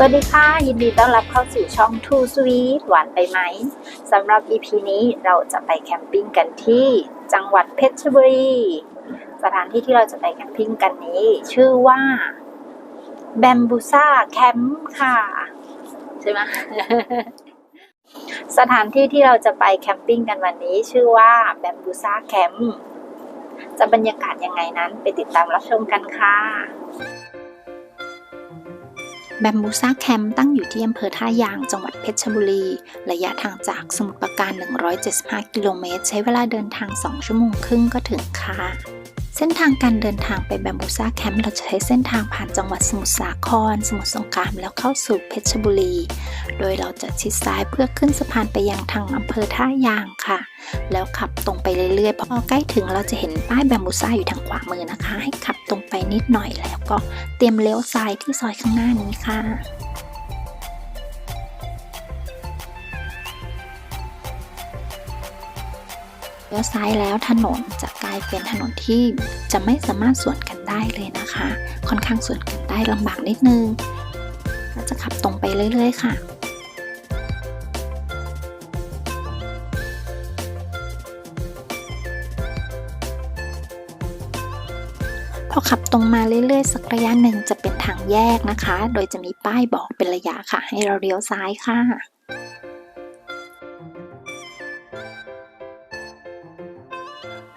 สวัสดีค่ะ ยินดีต้อนรับเข้าสู่ช่อง Two Sweet หวานไปไหมสำหรับ EP นี้เราจะไปแคมปิ้งกันที่จังหวัดเพชรบุรี สถานที่ที่เราจะไปแคมปิ้งกันนี้ ชื่อว่าแบมบูซ่าแคมป์ค่ะ ใช่ไหมสถานที่ที่เราจะไปแคมปิ้งกันวันนี้ ชื่อว่าแบมบูซ่าแคมป์จะบรรยากาศยังไงนั้นไปติดตามรับชมกันค่ะ แบมบูซ่าแคมป์ตั้งอยู่ที่อำเภอท่ายางจังหวัดเพชรบุรี ระยะทางจากสมุทรปราการ 175 กิโลเมตร ใช้เวลาเดินทาง 2 ชั่วโมงครึ่งก็ถึงค่ะ เส้นทางการเดินทางไปแบมบูซ่าแคมป์เราจะใช้เส้นทางผ่านจังหวัดสมุทรสาคร สมุทรสงครามแล้วเข้าสู่เพชรบุรี โดยเราจะชิดซ้ายเพื่อขึ้นสะพานไปยังทางอำเภอท่ายางค่ะ แล้วขับตรงไปเรื่อยๆ พอใกล้ถึงเราจะเห็นป้ายแบมบูซ่าอยู่ทางขวามือนะคะ ให้ขับตรงไปนิดหน่อยแล้วก็เตรียมเลี้ยวซ้ายที่ซอยข้างหน้านี้ค่ะ เลี้ยวซ้ายแล้วถนนจะกลายเป็นถนนที่จะไม่สามารถสวนกันได้เลยนะคะ ค่อนข้างสวนกันได้ลำบากนิดนึงก็จะขับตรงไปเรื่อย ๆ ค่ะพอขับตรงมาเรื่อยๆ สักระยะหนึ่งจะเป็นทางแยกนะคะ โดยจะมีป้ายบอกเป็นระยะค่ะ ให้เราเลี้ยวซ้ายค่ะ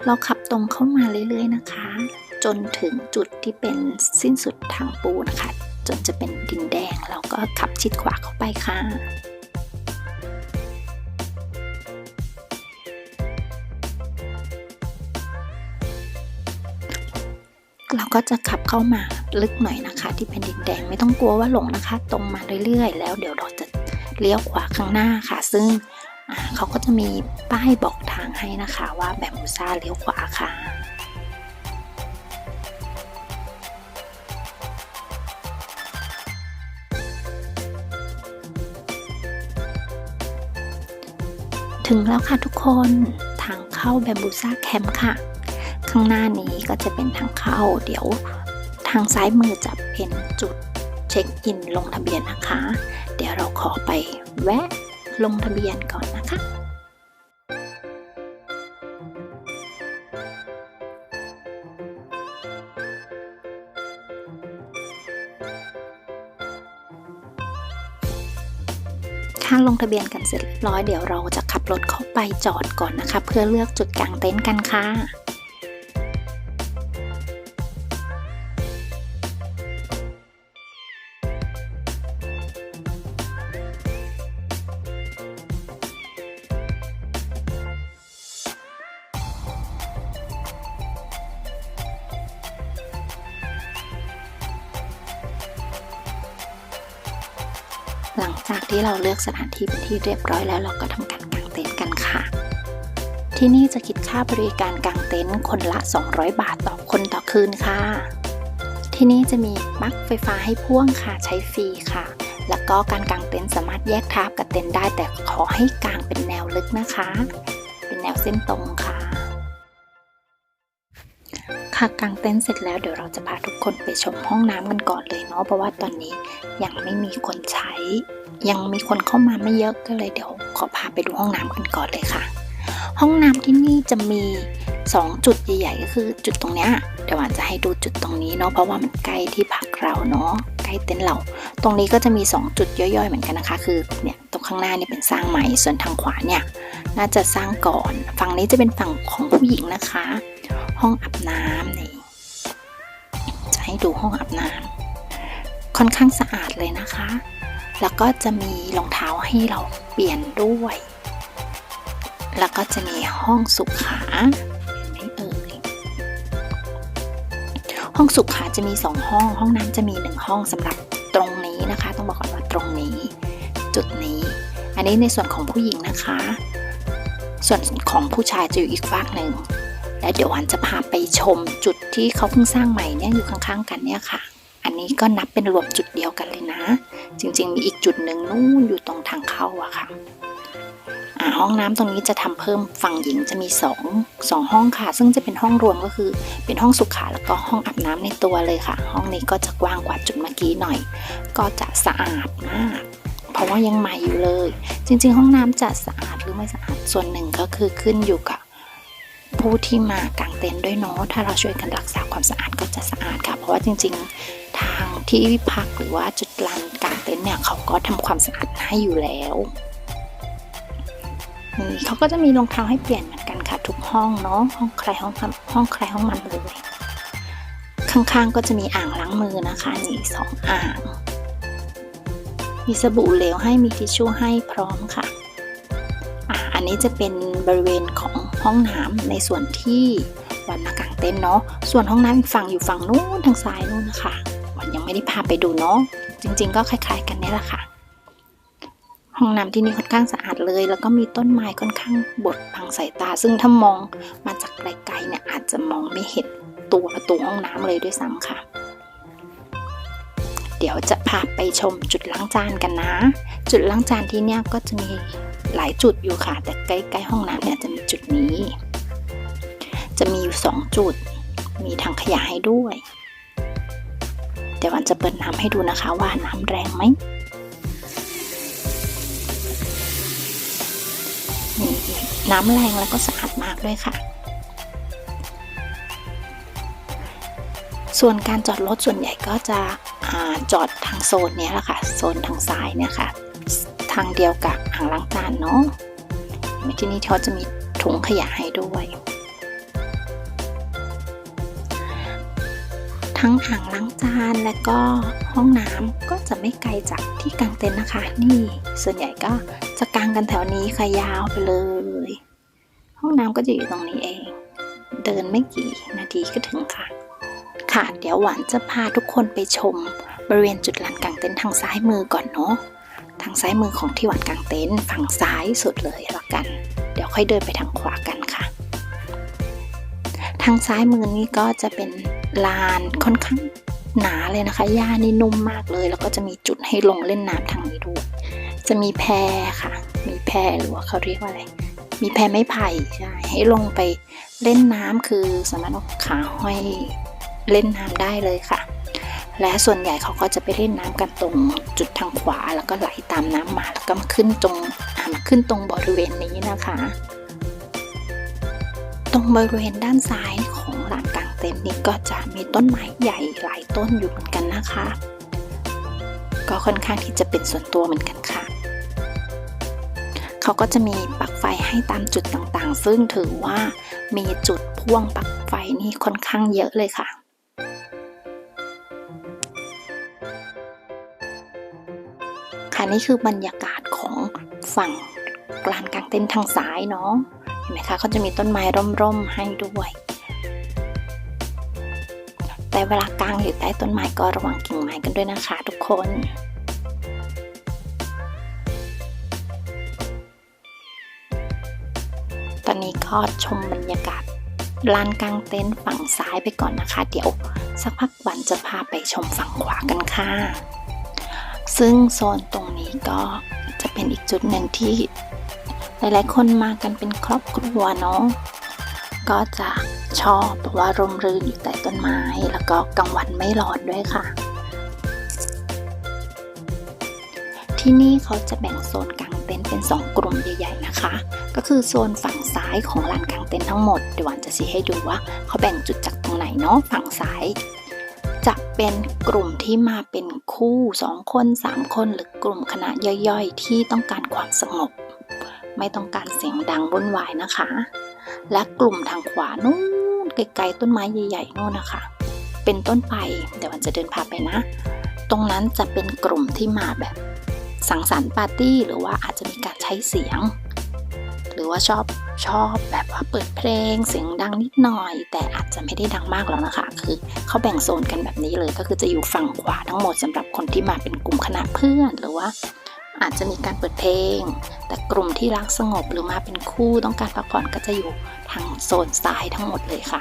เราขับตรงเข้ามาเรื่อยๆนะคะ จนถึงจุดที่เป็นสิ้นสุดทางปูนะคะ จนจะเป็นดินแดงเราก็ขับชิดขวาเข้าไปค่ะเราก็จะขับเข้ามาลึกหน่อยนะคะ ที่เป็นดินแดงไม่ต้องกลัวว่าหลงนะคะ ตรงมาเรื่อยๆ แล้วเดี๋ยวเราจะเลี้ยวขวาข้างหน้าค่ะ ซึ่งเขาก็จะมีป้ายบอกทางให้นะคะว่าแบมบูซ่าเลี้ยวขวาค่ะถึงแล้วค่ะทุกคนทางเข้าแบมบูซ่าแคมป์ค่ะ ข้างหน้านี้ก็จะเป็นทางเข้า เดี๋ยวทางซ้ายมือจะเป็นจุดเช็คอินลงทะเบียนนะคะ เดี๋ยวเราขอไปแวะลงทะเบียนก่อนนะคะ ทะเบียนกันเสร็จเรียบร้อยเดี๋ยวเราจะขับรถเข้าไปจอดก่อนนะคะ เพื่อเลือกจุดกางเต็นท์กันค่ะ ที่เราเลือกสถานที่เป็นที่เรียบร้อยแล้วเราก็ทำการกางเต็นท์กันค่ะ ที่นี่จะคิดค่าบริการกางเต็นท์คนละ 200 บาทต่อคนต่อคืนค่ะ ที่นี่จะมีปลั๊กไฟฟ้าให้พ่วงค่ะใช้ฟรีค่ะ แล้วก็การกางเต็นท์สามารถแยกทับกับเต็นท์ได้แต่ขอให้กางเป็นแนวลึกนะคะ เป็นแนวเส้นตรงค่ะค่ะกางเต็นท์เสร็จแล้วเดี๋ยวเราจะพาทุกคนไปชมห้องน้ำกันก่อนเลยเนาะเพราะว่าตอนนี้ยังไม่มีคนใช้ ยังมีคนเข้ามาไม่เยอะก็เลยเดี๋ยวขอพาไปดูห้องน้ำกันก่อนเลยค่ะ ห้องน้ำที่นี่จะมี 2 จุดใหญ่ๆก็คือจุดตรงเนี้ยเดี๋ยวหวานจะให้ดูจุดตรงนี้เนาะเพราะว่ามันใกล้ที่พักเราเนาะใกล้เต็นท์เรา ตรงนี้ก็จะมี 2 จุดย่อยๆเหมือนกันนะคะ คือเนี่ยตรงข้างหน้านี่เป็นสร้างใหม่ส่วนทางขวาเนี่ยน่าจะสร้างก่อน ฝั่งนี้จะเป็นฝั่งของผู้หญิงนะคะ ห้องอาบน้ำนี่จะให้ดูห้องอาบน้ำค่อนข้างสะอาดเลยนะคะ แล้วก็จะมีรองเท้าให้เราเปลี่ยนด้วย แล้วก็จะมีห้องสุขาไม่เอ่ยห้องสุขาจะมีสองห้อง ห้องน้ำจะมีหนึ่งห้องสำหรับตรงนี้นะคะ ต้องบอกก่อนว่าตรงนี้ จุดนี้ อันนี้ในส่วนของผู้หญิงนะคะ ส่วนของผู้ชายจะอยู่อีกฝากหนึ่งและเดี๋ยววันจะพาไปชมจุดที่เขาเพิ่งสร้างใหม่เนี่ยอยู่ข้างๆ กันเนี่ยค่ะ อันนี้ก็นับเป็นรวมจุดเดียว จริง ๆ มีอีกจุดหนึ่งนู่นอยู่ตรงทางเข้าอะค่ะอ่าห้องน้ำตรงนี้จะทำเพิ่มฝั่งหญิงจะมีสองสองห้องค่ะ ซึ่งจะเป็นห้องรวมก็คือ เป็นห้องสุขาแล้วก็ห้องอาบน้ำในตัวเลยค่ะ ห้องนี้ก็จะกว้างกว่าจุดเมื่อกี้หน่อย ก็จะสะอาดมาก เพราะว่ายังใหม่อยู่เลย จริง ๆ ห้องน้ำจะสะอาดหรือไม่สะอาดส่วนหนึ่งก็คือขึ้นอยู่กับผู้ที่มากางเต็นท์ด้วยเนาะถ้าเราช่วยกันรักษาความสะอาดก็จะสะอาดค่ะ เพราะว่าจริง ๆ ที่พักหรือว่าจุดลานกางเต็นท์เนี่ยเขาก็ทำความสะอาดให้อยู่แล้วนี่เขาก็จะมีรองเท้าให้เปลี่ยนเหมือนกันค่ะ ทุกห้องเนาะห้องใครห้องห้องใครห้องมันเลยข้างๆก็จะมีอ่างล้างมือนะคะนี่สองอ่าง มีสบู่เหลวให้มีทิชชู่ให้พร้อมค่ะอะ อันนี้จะเป็นบริเวณของห้องน้ำในส่วนที่วันมากางเต็นท์เนาะส่วนห้องน้ำอีกฝั่งอยู่ฝั่งนู้นทางซ้ายนู้นนะคะ ไม่ได้พาไปดูเนาะจริง ๆ ก็คล้าย ๆ กันนี่แหละค่ะ ห้องน้ำที่นี่ค่อนข้างสะอาดเลย แล้วก็มีต้นไม้ค่อนข้างบดบังสายตา ซึ่งถ้ามองมาจากไกลๆเนี่ยอาจจะมองไม่เห็นตัวประตูห้องน้ำเลยด้วยซ้ำค่ะ เดี๋ยวจะพาไปชมจุดล้างจานกันนะ จุดล้างจานที่เนี่ยก็จะมีหลายจุดอยู่ค่ะ แต่ใกล้ๆห้องน้ำเนี่ยจะมีจุดนี้ จะมีอยู่สองจุด มีถังขยะให้ด้วย ดี๋ยววันจะเปิดน้ำให้ดูนะคะว่าน้ำแรงไหมนี่น้ำแรงแล้วก็สะอาดมากด้วยค่ะ ส่วนการจอดรถส่วนใหญ่ก็จะอจอดทางโซนนี้แหละค่ะ โซนทางซ้ายเนี่ยค่ะ ทางเดียวกับอ่างล้างจานเนาะที่นี่เขาจะมีถุงขยะให้ด้วย ทั้งอ่างล้างจานและก็ห้องน้ำก็จะไม่ไกลจากที่กางเต็นท์นะคะ นี่ส่วนใหญ่ก็จะกางกันแถวนี้ค่ะยาวไปเลย ห้องน้ำก็จะอยู่ตรงนี้เอง เดินไม่กี่นาทีก็ถึงค่ะ ค่ะ เดี๋ยวหวานจะพาทุกคนไปชม บริเวณจุดลานกางเต็นท์ทางซ้ายมือก่อนเนาะทางซ้ายมือของที่หวานกางเต็นท์ฝั่งซ้ายสุดเลยละกัน เดี๋ยวค่อยเดินไปทางขวากันค่ะ ทางซ้ายมือนี้ก็จะเป็น ลานค่อนข้างหนาเลยนะคะ หญ้านี่นุ่มมากเลย แล้วก็จะมีจุดให้ลงเล่นน้ำทางนี้ด้วยจะมีแพค่ะ มีแพหรือว่าเขาเรียกว่าอะไร มีแพไม้ไผ่ใช่ ให้ลงไปเล่นน้ำคือสามารถเอาขาห้อยเล่นน้ำได้เลยค่ะ และส่วนใหญ่เขาก็จะไปเล่นน้ำกันตรงจุดทางขวาแล้วก็ไหลตามน้ำมาแล้วก็มาขึ้นตรงมาขึ้นตรงบริเวณนี้นะคะ ตรงบริเวณด้านซ้ายของลานก ลางเต็นท์นี้ก็จะมีต้นไม้ใหญ่หลายต้นอยู่เหมือนกันนะคะ ก็ค่อนข้างที่จะเป็นส่วนตัวเหมือนกันค่ะ เขาก็จะมีปลั๊กไฟให้ตามจุดต่างๆ ซึ่งถือว่ามีจุดพ่วงปลั๊กไฟนี่ค่อนข้างเยอะเลยค่ะค่ะนี่คือบรรยากาศของฝั่งลานกลางเต็นท์ทางซ้ายเนาะเห็นไหมคะเขาจะมีต้นไม้ร่มๆให้ด้วย แต่เวลากลางอยู่ใต้ต้นไม้ก็ระวังกิ่งไม้กันด้วยนะคะทุกคนตอนนี้ก็ชมบรรยากาศลานกลางเต็นท์ฝั่งซ้ายไปก่อนนะคะ เดี๋ยวสักพักวันจะพาไปชมฝั่งขวากันค่ะ ซึ่งโซนตรงนี้ก็จะเป็นอีกจุดหนึ่งที่ หลายๆคนมากันเป็นครอบครัวเนาะ ก็จะชอบเพราะว่าร่มรื่นอยู่ใต้ต้นไม้ แล้วก็กลางวันไม่ร้อนด้วยค่ะ ที่นี่เขาจะแบ่งโซนกางเต็นท์เป็น 2 กลุ่มใหญ่ ๆนะคะ ก็คือโซนฝั่งซ้ายของลานกางเต็นท์ทั้งหมดเดี๋ยววันจะชี้ให้ดูว่า เขาแบ่งจุดจากตรงไหนเนาะฝั่งซ้ายจะเป็นกลุ่มที่มาเป็นคู่ 2 คน 3 คนหรือกลุ่มคณะย่อยๆ ที่ต้องการความสงบ ไม่ต้องการเสียงดังวุ่นวายนะคะ และกลุ่มทางขวานู้นไกลๆต้นไม้ใหญ่ๆนู่นนะคะ เป็นต้นไปเดี๋ยววันจะเดินพาไปนะ ตรงนั้นจะเป็นกลุ่มที่มาแบบ สังสรรค์ปาร์ตี้หรือว่าอาจจะมีการใช้เสียง หรือว่าชอบชอบแบบว่าเปิดเพลงเสียงดังนิดหน่อย แต่อาจจะไม่ได้ดังมากแล้วนะคะ คือเขาแบ่งโซนกันแบบนี้เลยก็คือจะอยู่ฝั่งขวาทั้งหมดสำหรับคนที่มาเป็นกลุ่มคณะเพื่อนหรือว่า อาจจะมีการเปิดเพลง แต่กลุ่มที่รักสงบหรือมาเป็นคู่ต้องการพักผ่อนก็จะอยู่ทางโซนซ้ายทั้งหมดเลยค่ะ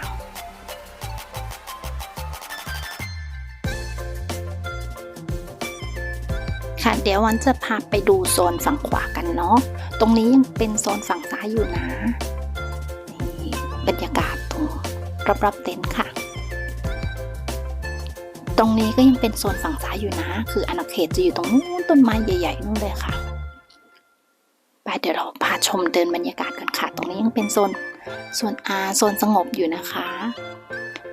ค่ะเดี๋ยววันจะพาไปดูโซนฝั่งขวากันเนาะ ตรงนี้ยังเป็นโซนฝั่งซ้ายอยู่นะ นี่บรรยากาศตรงรอบๆเต็นท์ค่ะ ตรงนี้ก็ยังเป็นโซนฝั่งซ้ายอยู่นะ คืออาณาเขตจะอยู่ตรงนู้นต้นไม้ใหญ่ๆนู่นเลยค่ะไปเดี๋ยวเราพาชมเดินบรรยากาศกันค่ะ ตรงนี้ยังเป็นโซนโซนอาโซนสงบอยู่นะคะ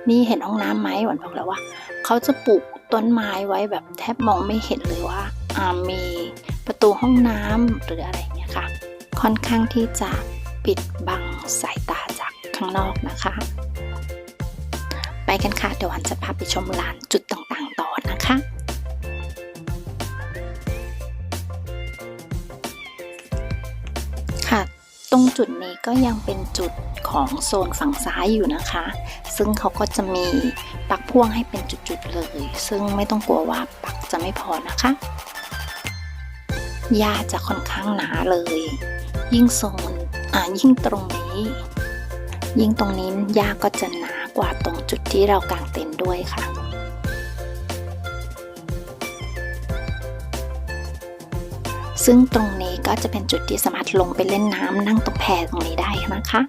นี่เห็นห้องน้ำไหมหวานบอกแล้วว่าเขาจะปลูกต้นไม้ไว้แบบแทบมองไม่เห็นเลยว่าอามีประตูห้องน้ำหรืออะไรเงี้ยค่ะ ค่อนข้างที่จะปิดบังสายตาจากข้างนอกนะคะ ไปกันค่ะเดี๋ยววันจะพาไปชมลานจุดต่าง คะค่ะ ตรงจุดนี้ก็ยังเป็นจุดของโซนฝั่งซ้ายอยู่นะคะ ซึ่งเขาก็จะมีปักพ่วงให้เป็นจุดๆเลย ซึ่งไม่ต้องกลัวว่าปักจะไม่พอนะคะหญ้าจะค่อนข้างหนาเลย ยิ่งโซนอ่ายิ่งตรงนี้ ยิ่งตรงนี้หญ้าก็จะหนากว่าตรงจุดที่เรากางเต็นท์ด้วยค่ะ ซึ่งตรงนี้ก็จะเป็นจุดที่สามารถลงไปเล่นน้ำนั่งตรงแพตรงนี้ได้นะคะ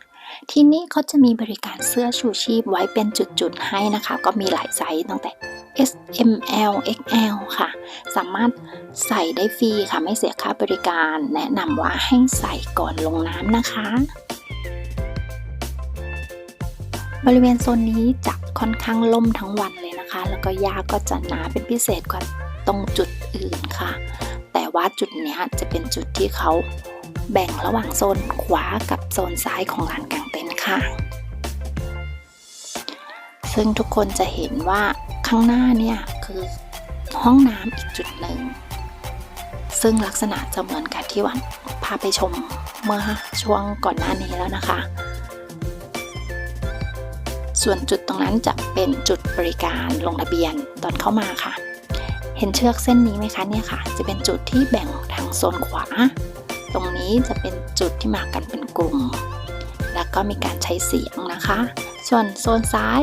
ที่นี่เขาจะมีบริการเสื้อชูชีพไว้เป็นจุดๆให้นะคะ ก็มีหลายไซส์ตั้งแต่ S M L X L ค่ะ สามารถใส่ได้ฟรีค่ะ ไม่เสียค่าบริการ แนะนำว่าให้ใส่ก่อนลงน้ำนะคะ บริเวณโซนนี้จะค่อนข้างล่มทั้งวันเลยนะคะ แล้วก็หญ้าก็จะหนาเป็นพิเศษกว่าตรงจุดอื่นค่ะ ว่าจุดเนี้ยจะเป็นจุดที่เขาแบ่งระหว่างโซนขวากับโซนซ้ายของลานกลางเต็นท์ค่ะ ซึ่งทุกคนจะเห็นว่าข้างหน้าเนี่ยคือห้องน้ำอีกจุดหนึ่ง ซึ่งลักษณะจะเหมือนกับที่วันพาไปชมเมื่อช่วงก่อนหน้านี้แล้วนะคะ ส่วนจุดตรงนั้นจะเป็นจุดบริการลงทะเบียนตอนเข้ามาค่ะ เห็นเชือกเส้นนี้ไหมคะเนี่ยค่ะ จะเป็นจุดที่แบ่งทางโซนขวา ตรงนี้จะเป็นจุดที่มากันเป็นกลุ่ม แล้วก็มีการใช้เสียงนะคะ ส่วนโซนซ้าย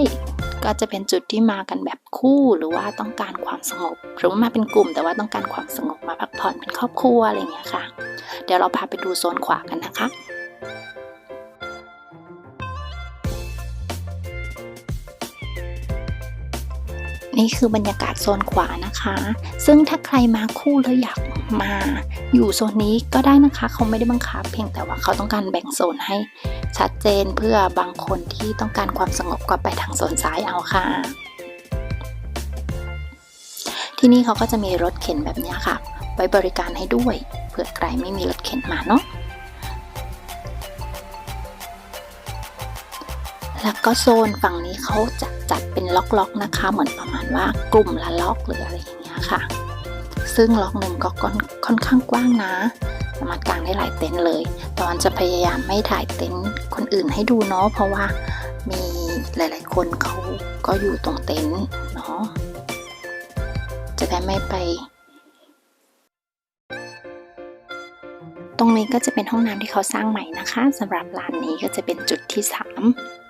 ก็จะเป็นจุดที่มากันแบบคู่หรือว่าต้องการความสงบหรือว่ามาเป็นกลุ่ม แต่ว่าต้องการความสงบมาพักผ่อนเป็นครอบครัวอะไรอย่างเงี้ยค่ะ เดี๋ยวเราพาไปดูโซนขวากันนะคะ นี่คือบรรยากาศโซนขวานะคะ ซึ่งถ้าใครมาคู่แล้วอยากมาอยู่โซนนี้ก็ได้นะคะ เขาไม่ได้บังคับเพียงแต่ว่าเขาต้องการแบ่งโซนให้ชัดเจนเพื่อบางคนที่ต้องการความสงบก็ไปทางโซนซ้ายเอาค่ะ ที่นี่เขาก็จะมีรถเข็นแบบนี้ค่ะไว้บริการให้ด้วยเผื่อใครไม่มีรถเข็นมาเนาะ แล้วก็โซนฝั่งนี้เขาจะจัดเป็นล็อกๆนะคะ เหมือนประมาณว่ากลุ่มละล็อกหรืออะไรอย่างเงี้ยค่ะ ซึ่งล็อกหนึ่งก็ค่อนข้างกว้างนะสามารถกางได้หลายเต็นท์เลย ตอนจะพยายามไม่ถ่ายเต็นท์คนอื่นให้ดูเนาะเพราะว่ามีหลาย ๆ คนเขาก็อยู่ตรงเต็นท์เนาะจะได้ไม่ไป ตรงนี้ก็จะเป็นห้องน้ำที่เขาสร้างใหม่นะคะสำหรับร้านนี้ก็จะเป็นจุดที่ 3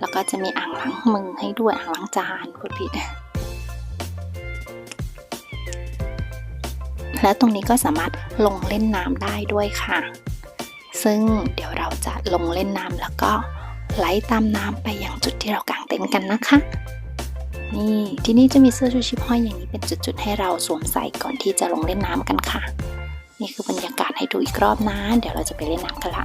แล้วก็จะมีอ่างล้างมือให้ด้วยอ่างล้างจานพูดผิด และตรงนี้ก็สามารถลงเล่นน้ำได้ด้วยค่ะ ซึ่งเดี๋ยวเราจะลงเล่นน้ำแล้วก็ไหลตามน้ำไปยังจุดที่เรากางเต็นท์กันนะคะ นี่ที่นี่จะมีเสื้อชูชีพห้อยอย่างนี้เป็นจุดๆให้เราสวมใส่ก่อนที่จะลงเล่นน้ำกันค่ะ นี่คือบรรยากาศให้ดูอีกรอบนะ เดี๋ยวเราจะไปเล่นน้ำกันละ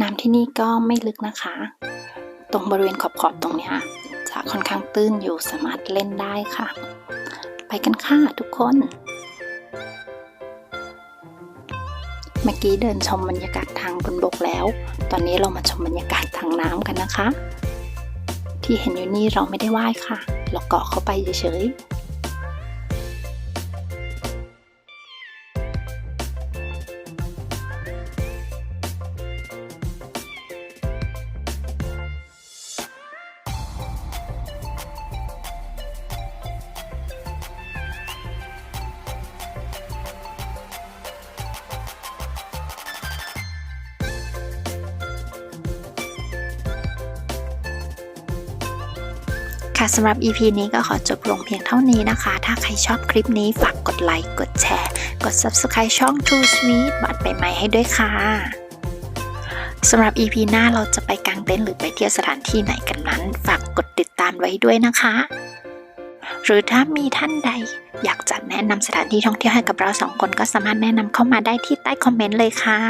น้ำที่นี่ก็ไม่ลึกนะคะ ตรงบริเวณขอบๆตรงนี้จะค่อนข้างตื้นอยู่สามารถเล่นได้ค่ะ ไปกันค่ะทุกคน เมื่อกี้เดินชมบรรยากาศทางบนบกแล้ว ตอนนี้เรามาชมบรรยากาศทางน้ำกันนะคะ ที่เห็นอยู่นี่เราไม่ได้ว่ายค่ะ เราเกาะเข้าไปเฉยๆ ค่ะสำหรับ EP นี้ก็ขอจบลงเพียงเท่านี้นะคะ ถ้าใครชอบคลิปนี้ฝากกดไลค์ กดแชร์ กด Subscribe ช่อง True Sweet บัตรใบไม้ให้ด้วยค่ะสำหรับ EP หน้าเราจะไปกางเต็นท์หรือไปเที่ยวสถานที่ไหนกันนั้น ฝากกดติดตามไว้ด้วยนะคะ หรือถ้ามีท่านใด อยากจะแนะนำสถานที่ท่องเที่ยวให้กับเราสองคนก็สามารถแนะนำเข้ามาได้ที่ใต้คอมเมนต์เลยค่ะ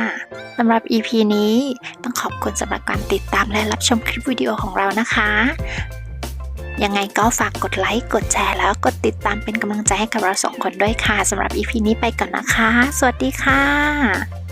สำหรับ EP นี้ต้องขอบคุณสำหรับการติดตามและรับชมคลิปวิดีโอของเรานะคะ ยังไงก็ฝากกดไลค์ กดแชร์แล้วกดติดตามเป็นกำลังใจให้กับเราสองคนด้วยค่ะสำหรับอีพีนี้ไปก่อนนะคะ สวัสดีค่ะ